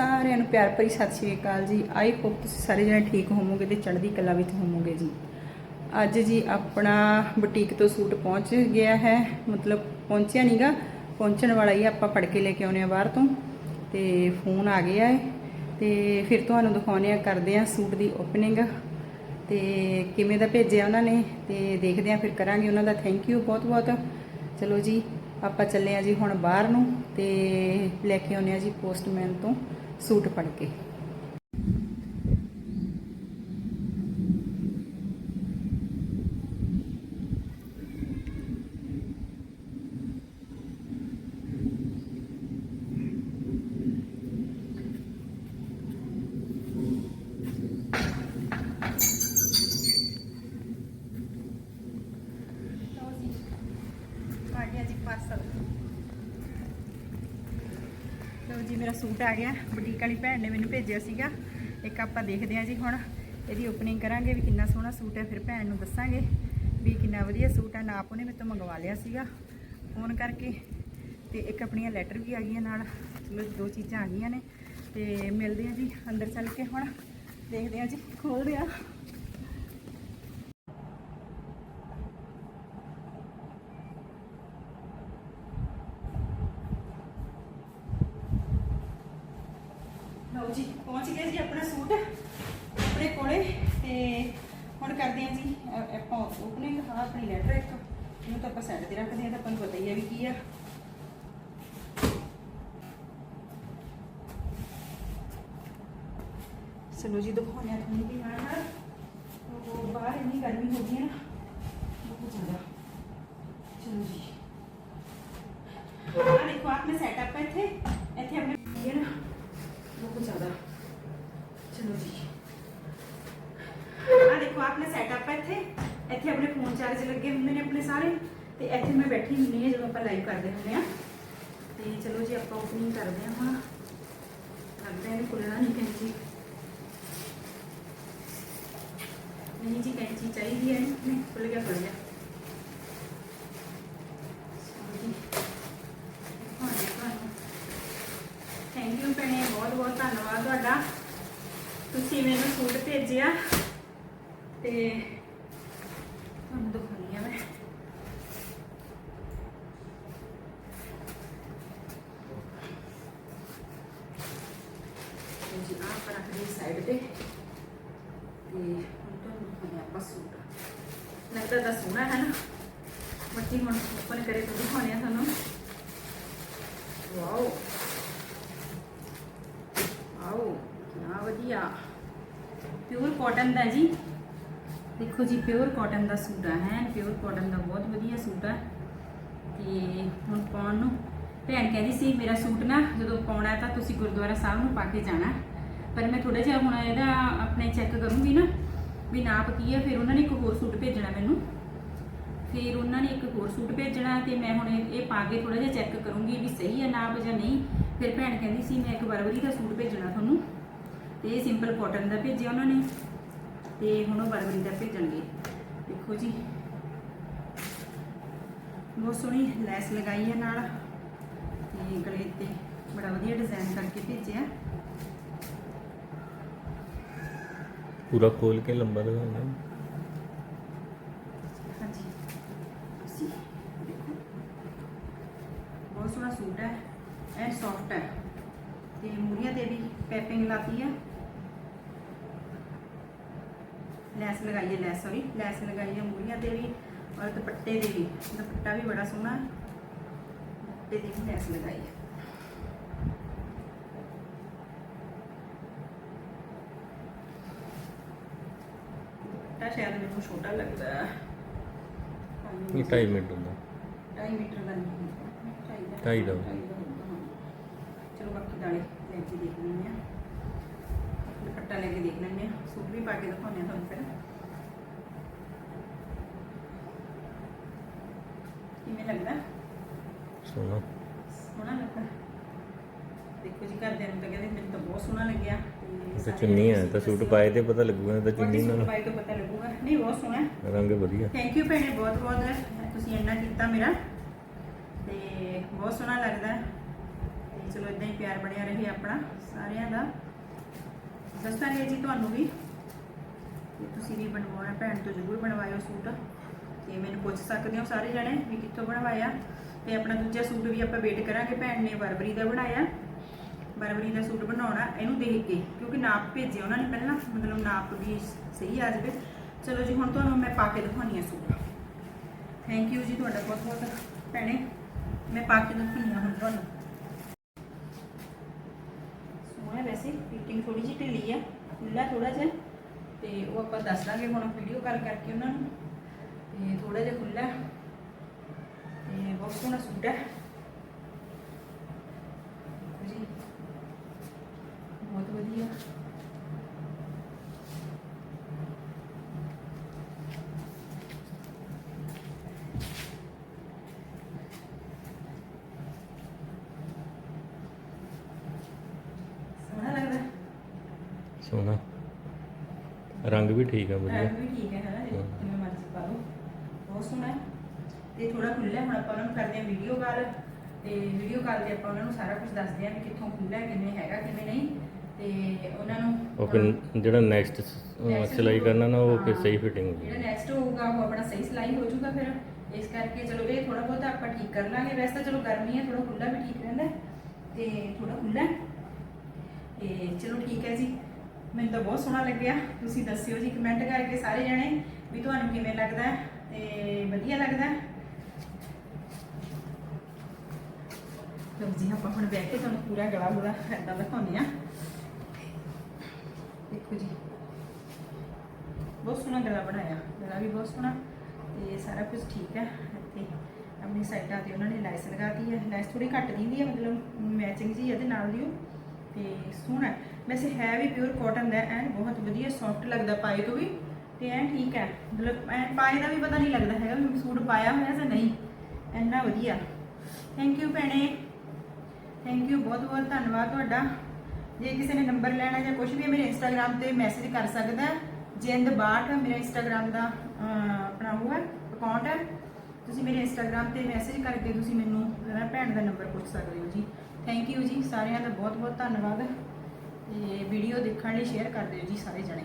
ਸਾਰਿਆਂ ਨੂੰ ਪਿਆਰ ਭਰੀ ਸਤਿ ਸ਼੍ਰੀ ਅਕਾਲ ਜੀ। ਆਈ ਹੋਪ ਤੁਸੀਂ ਸਾਰੇ ਜਣੇ ਠੀਕ ਹੋਵੋਗੇ ਤੇ ਚੜ੍ਹਦੀ ਕਲਾ ਵਿੱਚ ਹੋਵੋਗੇ ਜੀ। ਅੱਜ ਜੀ ਆਪਣਾ ਬੁਟੀਕ ਤੋਂ ਸੂਟ ਪਹੁੰਚ ਗਿਆ ਹੈ। ਮਤਲਬ ਪਹੁੰਚਿਆ ਨਹੀਂਗਾ ਪਹੁੰਚਣ ਵਾਲਾ ਹੀ ਆ, ਆਪਾਂ ਫੜ ਕੇ ਲੈ ਕੇ ਆਉਨੇ ਆ ਬਾਹਰ ਤੋਂ। ਤੇ ਫੋਨ ਆ ਗਿਆ ਹੈ। ਤੇ ਫਿਰ ਤੁਹਾਨੂੰ ਦਿਖਾਉਨੇ ਆ ਕਰਦੇ ਆ ਸੂਟ ਦੀ ਓਪਨਿੰਗ ਤੇ ਕਿਵੇਂ ਦਾ ਭੇਜਿਆ ਉਹਨਾਂ ਨੇ ਤੇ ਦੇਖਦੇ ਆ ਫਿਰ ਕਰਾਂਗੇ ਉਹਨਾਂ ਦਾ। ਥੈਂਕ ਯੂ ਬਹੁਤ ਬਹੁਤ ਚਲੋ ਜੀ ਆਪਾਂ ਚੱਲੇ ਆ ਜੀ ਹੁਣ ਬਾਹਰ ਨੂੰ ਤੇ ਲੈ ਕੇ ਆਉਨੇ ਆ ਜੀ ਪੋਸਟਮੈਨ ਤੋਂ ਸੂਟ ਫੜ ਕੇ ਲਓ ਜੀ ਆ ਗਿਆ ਜੀ ਪਾਰਸਲ ਲਓ ਜੀ, ਮੇਰਾ ਸੂਟ ਆ ਗਿਆ। ਬੁਟੀਕ ਵਾਲੀ ਭੈਣ ਨੇ ਮੈਨੂੰ ਭੇਜਿਆ ਸੀਗਾ। ਇੱਕ ਆਪਾਂ ਦੇਖਦੇ ਹਾਂ ਜੀ ਹੁਣ। ਇਹਦੀ ਓਪਨਿੰਗ ਕਰਾਂਗੇ ਵੀ ਕਿੰਨਾ ਸੋਹਣਾ ਸੂਟ ਹੈ, ਫਿਰ ਭੈਣ ਨੂੰ ਦੱਸਾਂਗੇ ਵੀ ਕਿੰਨਾ ਵਧੀਆ ਸੂਟ ਹੈ। ਨਾਪ ਉਹਨੇ ਮੇਰੇ ਤੋਂ ਮੰਗਵਾ ਲਿਆ ਸੀਗਾ ਫੋਨ ਕਰਕੇ। ਤੇ ਇੱਕ ਆਪਣੀਆਂ ਲੈਟਰ ਵੀ ਆ ਗਈਆਂ ਨਾਲ। ਚਲੋ ਦੋ ਚੀਜ਼ਾਂ ਆ ਗਈਆਂ ਨੇ। ਤੇ ਮਿਲਦੇ ਹਾਂ ਜੀ ਅੰਦਰ ਚੱਲ ਕੇ ਹੁਣ। ਦੇਖਦੇ ਹਾਂ ਜੀ ਖੋਲਦੇ ਆ ਲਓ ਜੀ, ਪਹੁੰਚ ਗਏ ਜੀ ਆਪਣਾ ਸੂਟ, ਆਪਣੇ ਕੋਲੇ, ਤੇ ਹੁਣ ਕਰਦੇ ਹਾਂ ਜੀ ਆਪਾਂ ਓਪਨਿੰਗ ਹਾਂ ਆਪਣੀ ਲੈਟਰ ਇੱਕ, ਇਹਨੂੰ ਤਾਂ ਆਪਾਂ ਸਾਈਡ ਤੇ ਰੱਖਦੇ ਹਾਂ, ਤਾਂ ਆਪਾਂ ਨੂੰ ਪਤਾ ਹੀ ਹੈ ਵੀ ਕੀ ਆ। ਚਲੋ ਜੀ, ਦਿਖਾਉਂਦੇ ਆ ਤੁਹਾਨੂੰ ਵੀ ਨਾਲ ਨਾਲ। ਉਹ ਬਾਹਰ ਇੰਨੀ ਗਰਮੀ ਹੋ ਗਈ ਹੈ ਨਾ, ਬਹੁਤ ਜ਼ਿਆਦਾ। ਚਲੋ ਜੀ। ਆ ਦੇਖੋ ਆਪਣੇ ਸੈਟਅਪ ਹੈ ਚਾਰਜ ਹੁੰਦੇ ਨੇ ਆਪਣੇ ਸਾਰੇ। ਤੇ ਇੱਥੇ ਮੈਂ ਬੈਠੀ ਹੁੰਦੀ ਹਾਂ ਜਦੋਂ ਆਪਾਂ ਲਾਈਵ ਕਰਦੇ ਹੁੰਦੇ ਆ ਤੇ ਚਲੋ ਜੀ, ਆਪਾਂ ਓਪਨਿੰਗ ਕਰਦੇ ਹਾਂ। ਹੁਣ ਲੱਗਦਾ ਹੈ ਖੁੱਲਣਾ ਨਹੀਂ ਕੈਂਚੀ ਨਹੀਂ ਜੀ ਕੈਂਚੀ ਚਾਹੀਦੀ ਹੈ। ਨਹੀਂ ਖੁੱਲ ਗਿਆ ਖੁੱਲ ਗਿਆ। ਥੈਂਕ ਯੂ ਭੈਣੇ, ਬਹੁਤ ਬਹੁਤ ਧੰਨਵਾਦ ਤੁਹਾਡਾ। ਤੁਸੀਂ ਮੈਨੂੰ ਸੂਟ ਭੇਜਿਆ। ਤੇ ਤੁਹਾਨੂੰ ਦਿਖਾਉਣੀ ਆ ਮੈਂ ਤੇ ਜੀ ਆਹ ਪਰ ਰੱਖਦੇ ਸਾਈਡ ਤੇ ਤੇ ਹੁਣ ਤੁਹਾਨੂੰ ਦਿਖਾਉਂਦੇ ਸੂਟ ਲੱਗਦਾ ਤਾਂ ਸੋਹਣਾ ਹੈ ਨਾ। ਬੱਚੀ ਹੁਣ ਓਪਨ ਕਰੇ ਤਾਂ ਦਿਖਾਉਣੇ ਆ ਤੁਹਾਨੂੰ। ਵਾਓ। ਆਓ ਕਿੰਨਾ ਵਧੀਆ। ਪਿਓਰ ਕਾਟਨ ਦਾ ਜੀ। ਦੇਖੋ ਜੀ ਪਿਓਰ ਕਾਟਨ ਦਾ ਸੂਟ ਆ, ਹੈ। ਪਿਓਰ ਕਾਟਨ ਦਾ ਬਹੁਤ ਵਧੀਆ ਸੂਟ ਆ। ਤੇ ਹੁਣ ਪਾਉਣ ਨੂੰ ਭੈਣ ਕਹਿੰਦੀ ਸੀ, ਮੇਰਾ ਸੂਟ ਨਾ ਜਦੋਂ ਪਾਉਣਾ ਤਾਂ ਤੁਸੀਂ ਗੁਰਦੁਆਰਾ ਸਾਹਿਬ ਨੂੰ ਪਾ ਕੇ ਜਾਣਾ। ਪਰ ਮੈਂ ਥੋੜਾ ਜਿਹਾ ਹੁਣ ਇਹਦਾ ਆਪਣੇ ਚੈੱਕ ਕਰੂੰਗੀ ਨਾ। ਵੀ ਨਾਪ ਕੀ ਹੈ, ਫਿਰ ਉਹਨਾਂ ਨੇ ਇੱਕ ਹੋਰ ਸੂਟ ਭੇਜਣਾ ਮੈਨੂੰ। ਫਿਰ ਉਹਨਾਂ ਨੇ ਇੱਕ ਹੋਰ ਸੂਟ ਭੇਜਣਾ ਤੇ ਮੈਂ ਹੁਣ ਇਹ ਪਾ ਕੇ ਥੋੜਾ ਜਿਹਾ ਚੈੱਕ ਕਰੂੰਗੀ ਵੀ ਸਹੀ ਹੈ ਨਾਪ ਜਾਂ ਨਹੀਂ। ਫਿਰ ਭੈਣ ਕਹਿੰਦੀ ਸੀ, ਮੈਂ ਇੱਕ ਬਰਬਰੀ ਦਾ ਸੂਟ ਭੇਜਣਾ ਤੁਹਾਨੂੰ। ਤੇ ਇਹ ਸਿੰਪਲ ਕਾਟਨ ਦਾ ਭੇਜਿਆ ਉਹਨਾਂ ਨੇ। ਤੇ ਹੁਣ ਉਹ ਬਰਬਰੀ ਦਾ ਭੇਜਣਗੇ। ਦੇਖੋ ਜੀ। ਬਹੁਤ ਸੋਹਣੀ ਲੈਸ ਲਗਾਈ ਹੈ ਨਾਲ। ਤੇ ਗਲੇ ਤੇ ਬੜਾ ਵਧੀਆ ਡਿਜ਼ਾਈਨ ਕਰਕੇ ਭੇਜਿਆ। ਪੂਰਾ ਖੋਲ ਕੇ ਲੰਬਾ ਦਿਖਾਉਂਦਾ ਹਾਂਜੀ। ਤੁਸੀਂ ਦੇਖੋ। ਬਹੁਤ ਸੋਹਣਾ ਸੂਟ ਹੈ। ਇਹ ਸੌਫਟ ਹੈ। ਤੇ ਮੂਰੀਆਂ ਤੇ ਵੀ ਪੈਪਿੰਗ ਲਾਤੀ ਹੈ ਲੈਸ ਲਗਾਈ ਹੈ, ਲੈਸ ਸੌਰੀ ਲੈਸ ਲਗਾਈ ਹੈ ਮੂਰੀਆਂ ਤੇ ਵੀ ਔਰ ਦੁਪੱਟੇ ਦੇ ਵੀ। ਦੁਪੱਟਾ ਵੀ ਬੜਾ ਸੋਹਣਾ। ਹੈ ਦੁਪੱਟੇ ਦੀ ਵੀ ਲੈਸ ਲਗਾਈ ਹੈ। ਸ਼ਾਇਦ ਮੈਨੂੰ ਛੋਟਾ ਲੱਗਦਾ ਹੈ। ਇਹ 2.5 ਮਿੰਟ ਹੁੰਦਾ। ਢਾਈ ਮੀਟਰ ਦਾ ਨਹੀਂ ਹੁੰਦਾ। ਢਾਈ ਦਾ। ਚਲੋ ਬਾਕੀ ਦਾਲੇ ਲੈ ਕੇ ਦੇਖ ਲੈਂਦੇ ਆ ਦੁਪੱਟਾ ਲੈ ਕੇ ਦੇਖ ਲੈਂਦੇ ਆ ਸੂਟ ਵੀ ਪਾ ਕੇ ਦਿਖਾਉਂਦੇ ਆ ਤੁਹਾਨੂੰ ਫਿਰ। ਕਿਵੇਂ ਲੱਗਦਾ? ਸੋਨਾ ਸੋਹਣਾ ਲੱਗਾ ਦੇਖੋ ਜੀ ਘਰਦਿਆਂ ਨੂੰ ਤਾਂ ਕਹਿੰਦੇ ਮੈਨੂੰ ਤਾਂ ਬਹੁਤ ਸੋਹਣਾ ਲੱਗਿਆ। ਤੇ ਚੁੰਨੀ ਤੁਸੀਂ ਤਾਂ ਸੂਟ। ਪਾਏ ਤੇ ਪਤਾ ਲੱਗੂਗਾ ਤਾਂ ਚੁੰਨੀ ਨਾਲ। ਪਾਏ ਤੋਂ ਪਤਾ ਲੱਗੂਗਾ। ਨਹੀਂ ਬਹੁਤ ਸੋਹਣਾ ਹੈ। ਰੰਗ ਵਧੀਆ। ਥੈਂਕ ਯੂ ਭੈਣੇ ਬਹੁਤ ਬਹੁਤ। ਤੁਸੀਂ ਇੰਨਾ ਕੀਤਾ ਮੇਰਾ। ਤੇ ਬਹੁਤ ਸੋਹਣਾ ਲੱਗਦਾ ਹੈ। ਤੇ ਚਲੋ ਇਦਾਂ ਹੀ ਪਿਆਰ ਬਣਿਆ ਰਹੇ ਆਪਣਾ ਸਾਰਿਆਂ ਦਾ। ਜੀ ਤੁਹਾਨੂੰ ਵੀ। ਤੁਸੀਂ ਵੀ ਬਣਵਾਉਣਾ ਭੈਣ ਤੋਂ ਜ਼ਰੂਰ ਬਣਵਾਇਓ ਸੂਟ। ਤੇ ਮੈਨੂੰ ਪੁੱਛ ਸਕਦੇ ਹੋ ਸਾਰੇ ਜਣੇ ਵੀ ਕਿੱਥੋਂ ਬਣਵਾਇਆ। ਤੇ ਆਪਣਾ ਦੂਜਾ ਸੂਟ ਵੀ ਆਪਾਂ ਵੇਟ ਕਰਾਂਗੇ ਭੈਣ ਨੇ ਬਰਬਰੀ ਦਾ ਬਣਾਇਆ। ਬਰਬਰੀ ਦਾ ਸੂਟ ਬਣਾਉਣਾ, ਇਹਨੂੰ ਦੇਖ ਕੇ, ਕਿਉਂਕਿ ਨਾਪ ਭੇਜਿਆ ਉਹਨਾਂ ਨੇ ਪਹਿਲਾਂ, ਮਤਲਬ ਨਾਪ ਵੀ ਸਹੀ ਆ ਜਾਵੇ। ਚਲੋ ਜੀ, ਹੁਣ ਤੁਹਾਨੂੰ ਮੈਂ ਪਾ ਕੇ ਦਿਖਾਉਣੀ ਆ ਸੂਟ। ਥੈਂਕ ਯੂ ਜੀ ਤੁਹਾਡਾ ਬਹੁਤ ਬਹੁਤ। ਭੈਣੇ, ਮੈਂ ਪਾ ਕੇ ਦਿਖਾਉਣੀ ਆ ਹੁਣ ਤੁਹਾਨੂੰ। ਸੋਹਣਾ ਵੈਸੇ ਫਿਟਿੰਗ ਥੋੜੀ ਜਿਹੀ ਢਿੱਲੀ ਆ ਖੁੱਲਾ ਥੋੜਾ ਜਿਹਾ। ਤੇ ਉਹ ਆਪਾਂ ਦੱਸ ਦਾਂਗੇ ਹੁਣ ਵੀਡੀਓ ਕਾਲ ਕਰਕੇ ਉਹਨਾਂ ਨੂੰ। ਤੇ ਥੋੜਾ ਜਿਹਾ ਖੁੱਲਾ ਬਹੁਤ ਸੋਹਣਾ ਸੂਟ ਹੈ। ਦੇਖੋ ਜੀ ਬਹੁਤ ਵਧੀਆ। ਸੋਹਣਾ ਰੰਗ ਵੀ ਠੀਕ ਆ ਵਧੀਆ। ਰੰਗ ਵੀ ਠੀਕ ਹੈ ਹਨਾ। ਜਿਵੇਂ ਮਰਜ਼ੀ ਪਾ ਲਓ। ਬਹੁਤ ਸੋਹਣਾ ਹੈ। ਤੇ ਥੋੜਾ ਖੁੱਲ੍ਹਾ ਹੁਣ ਆਪਾਂ ਉਹਨਾਂ ਨੂੰ ਕਰਦੇ ਹਾਂ ਵੀਡੀਓ ਕਾਲ ਤੇ ਵੀਡੀਓ ਕਾਲ ਤੇ ਆਪਾਂ ਉਹਨਾਂ ਨੂੰ ਸਾਰਾ ਕੁਝ ਦੱਸਦੇ ਹਾਂ ਵੀ ਕਿੱਥੋਂ ਖੁੱਲ੍ਹਾ ਕਿਵੇਂ ਹੈਗਾ ਕਿਵੇਂ ਨਹੀਂ ਤੇ ਉਹਨਾਂ ਨੂੰ ਉਹ ਫਿਰ ਜਿਹੜਾ ਨੈਕਸਟ ਸਿਲਾਈ ਕਰਨਾ ਨਾ ਉਹ ਫਿਰ। ਸਹੀ ਫਿਟਿੰਗ ਹੋ ਜਿਹੜਾ ਨੈਕਸਟ ਹੋਊਗਾ ਉਹ ਆਪਣਾ ਸਹੀ ਸਿਲਾਈ ਹੋ ਜਾਊਗਾ ਫਿਰ। ਇਸ ਕਰਕੇ ਚਲੋ ਇਹ ਥੋੜਾ ਬਹੁਤਾ ਆਪਾਂ ਠੀਕ ਕਰ ਲਾਂਗੇ। ਵੈਸੇ ਤਾਂ ਚਲੋ ਗਰਮੀ ਹੈ ਥੋੜਾ ਖੁੱਲਾ ਵੀ ਠੀਕ ਰਹਿੰਦਾ ਤੇ ਥੋੜਾ ਖੁੱਲਾ। ਤੇ ਚਲੋ ਠੀਕ ਹੈ ਜੀ। ਮੈਨੂੰ ਤਾਂ ਬਹੁਤ ਸੋਹਣਾ ਲੱਗਿਆ। ਤੁਸੀਂ ਦੱਸਿਓ ਜੀ ਕਮੈਂਟ ਕਰਕੇ ਸਾਰੇ ਜਣੇ ਵੀ ਤੁਹਾਨੂੰ ਕਿਵੇਂ ਲੱਗਦਾ ਤੇ ਵਧੀਆ ਲੱਗਦਾ ਹੈ ਜੀ ਆਪਾਂ ਹੁਣ ਬੈਠ ਕੇ ਤੁਹਾਨੂੰ ਪੂਰਾ ਗਲਾ ਗੁਲਾ ਏਦਾਂ ਦਿਖਾਉਂਦੇ ਆ ਦੇਖੋ ਜੀ। ਬਹੁਤ ਸੋਹਣਾ ਗਲਾ ਬਣਾਇਆ। ਗਲਾ ਵੀ ਬਹੁਤ ਸੋਹਣਾ ਤੇ ਸਾਰਾ ਕੁਝ ਠੀਕ ਹੈ। ਇੱਥੇ ਆਪਣੀ ਸਾਈਡਾਂ ਤੇ ਉਹਨਾਂ ਨੇ ਲੈਸ ਲਗਾਤੀ ਹੈ। ਲੈਸ ਥੋੜੀ ਘੱਟ ਦਿੰਦੀ ਹੈ, ਮਤਲਬ ਮੈਚਿੰਗ ਜੀ ਇਹਦੇ ਨਾਲ ਦੀ ਉਹ। ਤੇ ਸੋਹਣਾ ਵੈਸੇ ਹੈ ਵੀ ਪਿਓਰ ਕਾਟਨ ਦਾ, ਐਨ ਬਹੁਤ ਵਧੀਆ ਸੌਫਟ ਲੱਗਦਾ ਪਾਏ ਤੋਂ ਵੀ ਤੇ ਐਨ ਠੀਕ ਹੈ। ਮਤਲਬ ਐਨ ਪਾਏ ਦਾ ਵੀ ਪਤਾ ਨਹੀਂ ਲੱਗਦਾ ਹੈਗਾ ਵੀ ਸੂਟ ਪਾਇਆ ਹੋਇਆ ਜਾਂ ਨਹੀਂ। ਐਨਾ ਵਧੀਆ। ਥੈਂਕ ਯੂ ਭੈਣੇ। ਥੈਂਕ ਯੂ ਬਹੁਤ ਬਹੁਤ ਧੰਨਵਾਦ ਤੁਹਾਡਾ। ਜੇ ਕਿਸੇ ਨੇ ਨੰਬਰ ਲੈਣਾ ਜਾਂ ਕੁਝ ਵੀ ਮੇਰੇ ਇੰਸਟਾਗ੍ਰam ਤੇ ਮੈਸੇਜ ਕਰ ਸਕਦਾ ਹੈ। ਜਿੰਦ ਬਾਠ ਮੇਰਾ ਇੰਸਟਾਗ੍ਰam ਦਾ ਆਪਣਾ ਉਹ ਹੈ ਅਕਾਊਂਟ ਹੈ। ਤੁਸੀਂ ਮੇਰੇ ਇੰਸਟਾਗ੍ਰam ਤੇ ਮੈਸੇਜ ਕਰਕੇ ਤੁਸੀਂ ਮੈਨੂੰ ਮੇਰਾ ਭੈਣ ਦਾ ਨੰਬਰ ਪੁੱਛ ਸਕਦੇ ਹੋ ਜੀ। ਥੈਂਕ ਯੂ ਜੀ, ਸਾਰਿਆਂ ਦਾ ਬਹੁਤ ਬਹੁਤ ਧੰਨਵਾਦ। ਤੇ ਵੀਡੀਓ ਦੇਖਣ ਲਈ ਸ਼ੇਅਰ ਕਰ ਦਿਓ ਜੀ ਸਾਰੇ ਜਣੇ।